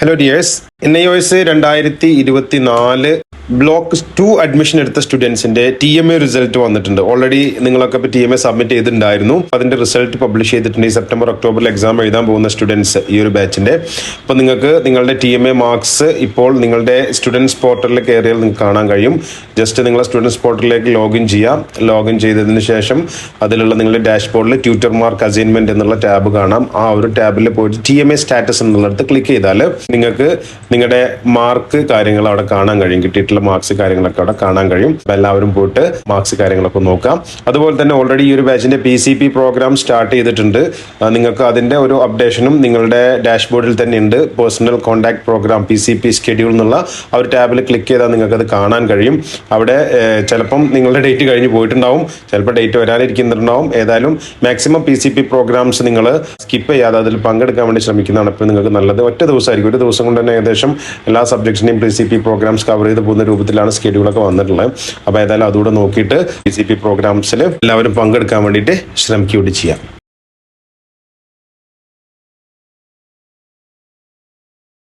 Hello dears N I O S രണ്ടായിരത്തി ഇരുപത്തി നാല് ബ്ലോക്ക് ടു അഡ്മിഷൻ എടുത്ത സ്റ്റുഡൻസിന്റെ ടി എം എ റിസൾട്ട് വന്നിട്ടുണ്ട്. ഓൾറെഡി നിങ്ങളൊക്കെ ഇപ്പോൾ ടി എം എ സബ്മിറ്റ് ചെയ്തിട്ടുണ്ടായിരുന്നു. അതിന്റെ റിസൾട്ട് പബ്ലിഷ് ചെയ്തിട്ടുണ്ട് ഈ സെപ്റ്റംബർ ഒക്ടോബറിൽ എക്സാം എഴുതാൻ പോകുന്ന സ്റ്റുഡൻസ് ഈ ഒരു ബാച്ചിന്റെ അപ്പോൾ നിങ്ങൾക്ക് നിങ്ങളുടെ ടി എം എ മാർക്സ് ഇപ്പോൾ നിങ്ങളുടെ സ്റ്റുഡൻസ് പോർട്ടലിൽ കയറിയാൽ നിങ്ങൾക്ക് കാണാൻ കഴിയും. ജസ്റ്റ് നിങ്ങളെ സ്റ്റുഡൻസ് പോർട്ടലിലേക്ക് ലോഗിൻ ചെയ്യാം. ലോഗിൻ ചെയ്തതിന് ശേഷം അതിലുള്ള നിങ്ങളുടെ ഡാഷ്ബോർഡിൽ ട്യൂറ്റർ മാർക്ക് അസൈൻമെന്റ് എന്നുള്ള ടാബ് കാണാം. ആ ഒരു ടാബിൽ പോയിട്ട് ടി എം എ സ്റ്റാറ്റസ് എന്നുള്ളിടത്ത് ക്ലിക്ക് ചെയ്താൽ നിങ്ങൾക്ക് നിങ്ങളുടെ മാർക്ക് കാര്യങ്ങൾ അവിടെ കാണാൻ കഴിയും. കിട്ടിയിട്ടുള്ള മാർക്സ് കാര്യങ്ങളൊക്കെ അവിടെ കാണാൻ കഴിയും. എല്ലാവരും പോയിട്ട് മാർക്സ് കാര്യങ്ങളൊക്കെ നോക്കാം. അതുപോലെ തന്നെ ഓൾറെഡി ഈ ഒരു ബാച്ചിന്റെ P C P program start ചെയ്തിട്ടുണ്ട്. നിങ്ങൾക്ക് അതിന്റെ ഒരു അപ്ഡേഷനും നിങ്ങളുടെ ഡാഷ്ബോർഡിൽ തന്നെ ഉണ്ട്. Personal contact program P C P schedule എന്നുള്ള ആ ഒരു ടാബിൽ ക്ലിക്ക് ചെയ്താൽ നിങ്ങൾക്ക് അത് കാണാൻ കഴിയും. അവിടെ ചിലപ്പം നിങ്ങളുടെ ഡേറ്റ് കഴിഞ്ഞ് പോയിട്ടുണ്ടാവും. ചിലപ്പോൾ ഡേറ്റ് വരാനിരിക്കുന്നുണ്ടാവും. ഏതായാലും maximum P C P programs നിങ്ങൾ സ്കിപ്പ് ചെയ്യാതെ അതിൽ പങ്കെടുക്കാൻ വേണ്ടി ശ്രമിക്കുന്നതാണ്. അപ്പോൾ നിങ്ങൾക്ക് നല്ലത് ഒറ്റ ദിവസമായിരിക്കും. ഒരു ദിവസം കൊണ്ട് തന്നെ ഏകദേശം എല്ലാ സബ്ജക്ട്സിനെയും P C P programs cover ചെയ്ത് പോകുന്ന രൂപത്തിലാണ് സ്കെഡ്യൂളൊക്കെ വന്നിട്ടുള്ളത്. അപ്പോൾ ഏതായാലും അതുകൂടെ നോക്കിയിട്ട് ബി സി പി പ്രോഗ്രാംസിൽ എല്ലാവരും പങ്കെടുക്കാൻ വേണ്ടിയിട്ട് ശ്രമിക്കുകയോട് ചെയ്യാം.